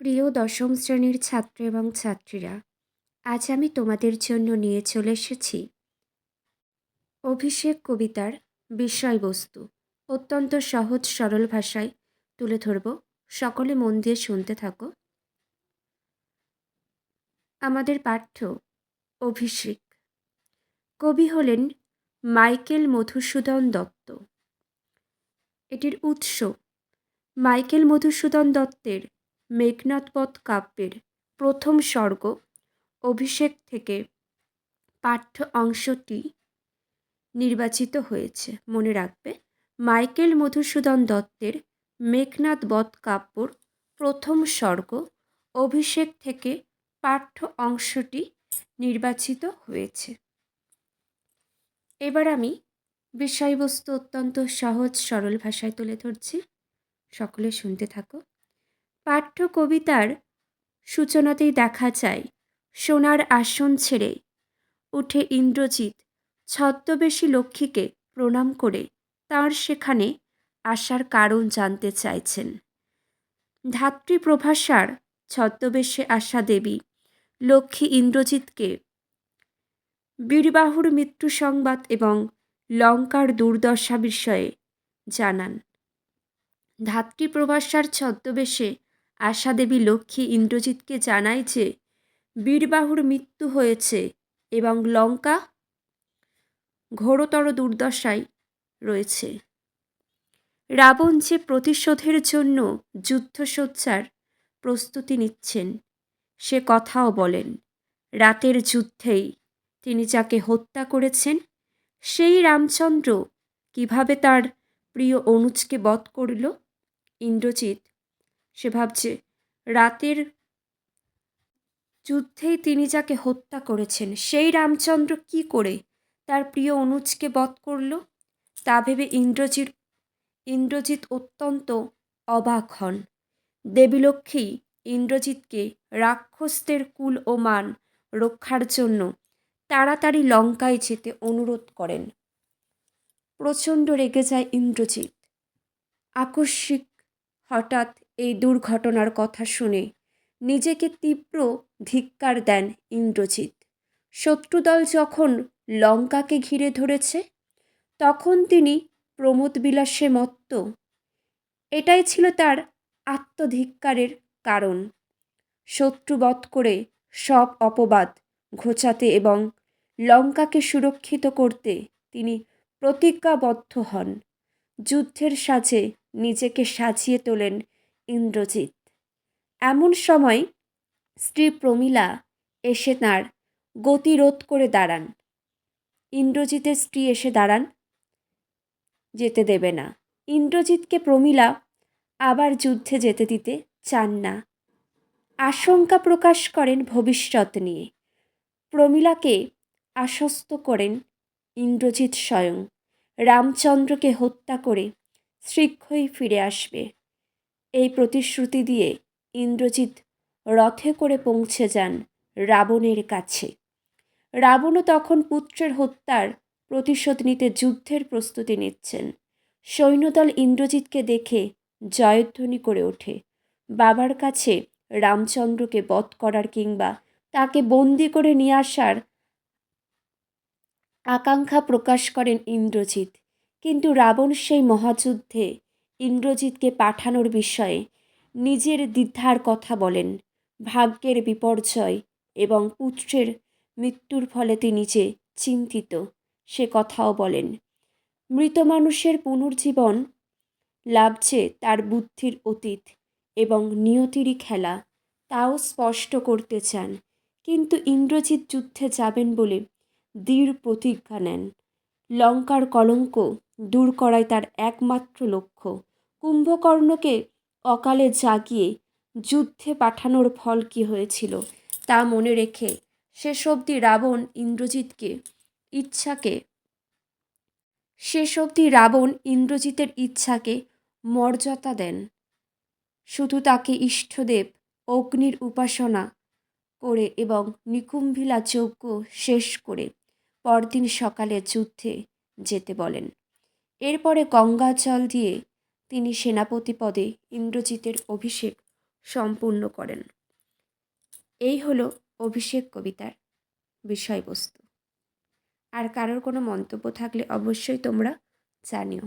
প্রিয় দশম শ্রেণির ছাত্র এবং ছাত্রীরা, আজ আমি তোমাদের জন্য নিয়ে চলে এসেছি অভিষেক কবিতার বিষয়বস্তু। অত্যন্ত সহজ, সরল ভাষায় তুলে ধরব। সকলে মন দিয়ে শুনতে থাকো। আমাদের পাঠ্য, অভিষেক। কবি হলেন মাইকেল মধুসূদন দত্ত। এটির উৎস, মাইকেল মধুসূদন দত্তের মেঘনাথবধ কাব্যের প্রথম স্বর্গ। অভিষেক থেকে পাঠ্য অংশটি নির্বাচিত হয়েছে। মনে রাখবে, মাইকেল মধুসূদন দত্তের মেঘনাথ বধ কাব্যর প্রথম স্বর্গ। অভিষেক থেকে পাঠ্য অংশটি নির্বাচিত হয়েছে। এবার আমি বিষয়বস্তু অত্যন্ত সহজ, সরল ভাষায় তুলে ধরছি। সকলে শুনতে থাকো। পাঠ্য কবিতার সূচনাতেই দেখা যায়, সোনার আসন ছেড়ে উঠে ইন্দ্রজিৎ ছদ্মবেশী লক্ষ্মীকে প্রণাম করে তার সেখানে আসার কারণ জানতে চাইছেন। ধাত্রী প্রভাসার ছদ্মবেশে আসা দেবী লক্ষ্মী ইন্দ্রজিৎকে বীরবাহুর মৃত্যু সংবাদ এবং লঙ্কার দুর্দশা বিষয়ে জানান। ধাত্রী প্রভাসার ছদ্মবেশে আশাদেবী লক্ষ্মী ইন্দ্রজিৎকে জানায় যে, বীরবাহুর মৃত্যু হয়েছে এবং লঙ্কা ঘোরতর দুর্দশায় রয়েছে। রাবণ যে প্রতিশোধের জন্য যুদ্ধসজ্জার প্রস্তুতি নিচ্ছেন, সে কথাও বলেন। রাতের যুদ্ধেই তিনি যাকে হত্যা করেছেন, সেই রামচন্দ্র কীভাবে তার প্রিয় অনুজকে বধ করল? ইন্দ্রজিৎ সে ভাবছে, রাতের যুদ্ধেই তিনি যাকে হত্যা করেছেন, সেই রামচন্দ্র কি করে তার প্রিয় অনুজকে বধ করল? তা ভেবে ইন্দ্রজিৎ ইন্দ্রজিৎ অত্যন্ত অবাক হন। দেবীলক্ষ্মী ইন্দ্রজিৎকে রাক্ষসদের কুল ও মান রক্ষার জন্য তাড়াতাড়ি লঙ্কায় যেতে অনুরোধ করেন। প্রচণ্ড রেগে যায় ইন্দ্রজিৎ। আকস্মিক হঠাৎ এই দুর্ঘটনার কথা শুনে নিজেকে তীব্র ধিক্কার দেন ইন্দ্রজিৎ। শত্রুদল যখন লঙ্কাকে ঘিরে ধরেছে, তখন তিনি প্রমোদ বিলাসে মত্ত। এটাই ছিল তার আত্মধিক্কারের কারণ। শত্রুবধ করে সব অপবাদ ঘোচাতে এবং লঙ্কাকে সুরক্ষিত করতে তিনি প্রতিজ্ঞাবদ্ধ হন। যুদ্ধের সাজে নিজেকে সাজিয়ে তোলেন ইন্দ্রজিৎ। এমন সময় স্ত্রী প্রমীলা এসে তাঁর গতিরোধ করে দাঁড়ান। ইন্দ্রজিতের স্ত্রী এসে দাঁড়ান, যেতে দেবে না। ইন্দ্রজিৎকে প্রমীলা আবার যুদ্ধে যেতে দিতে চান না। আশঙ্কা প্রকাশ করেন ভবিষ্যৎ নিয়ে। প্রমীলাকে আশ্বস্ত করেন ইন্দ্রজিৎ স্বয়ং। রামচন্দ্রকে হত্যা করে শীঘ্রই ফিরে আসবে। এই প্রতিশ্রুতি দিয়ে ইন্দ্রজিৎ রথে করে পৌঁছে যান রাবণের কাছে। রাবণও তখন পুত্রের হত্যার প্রতিশোধ নিতে যুদ্ধের প্রস্তুতি নিচ্ছেন। সৈন্যদল ইন্দ্রজিৎকে দেখে জয়ধ্বনি করে ওঠে। বাবার কাছে রামচন্দ্রকে বধ করার কিংবা তাকে বন্দি করে নিয়ে আসার আকাঙ্ক্ষা প্রকাশ করেন ইন্দ্রজিৎ। কিন্তু রাবণ সেই মহাযুদ্ধে ইন্দ্রজিৎকে পাঠানোর বিষয়ে নিজের দ্বিধার কথা বলেন। ভাগ্যের বিপর্যয় এবং পুত্রের মৃত্যুর ফলে তিনি যে চিন্তিত, সে কথাও বলেন। মৃত মানুষের পুনর্জীবন লাভ যে তার বুদ্ধির অতীত এবং নিয়তিরই খেলা, তাও স্পষ্ট করতে চান। কিন্তু ইন্দ্রজিৎ যুদ্ধে যাবেন বলে দৃঢ় প্রতিজ্ঞা নেন। লঙ্কার কলঙ্ক দূর করাই তার একমাত্র লক্ষ্য। কুম্ভকর্ণকে অকালে জাগিয়ে যুদ্ধে পাঠানোর ফল কী হয়েছিল তা মনে রেখে শেষ অবধি রাবণ ইন্দ্রজিৎকে ইচ্ছাকে, শেষ অবধি রাবণ ইন্দ্রজিতের ইচ্ছাকে মর্যাদা দেন। শুধু তাকে ইষ্টদেব, অগ্নির উপাসনা করে এবং নিকুম্ভিলা যজ্ঞ শেষ করে পরদিন সকালে যুদ্ধে যেতে বলেন। এরপরে গঙ্গা জল দিয়ে তিনি সেনাপতি পদে ইন্দ্রজিতের অভিষেক সম্পূর্ণ করেন। এই হলো অভিষেক কবিতার বিষয়বস্তু। আর কারোর কোনো মন্তব্য থাকলে অবশ্যই তোমরা জানিও।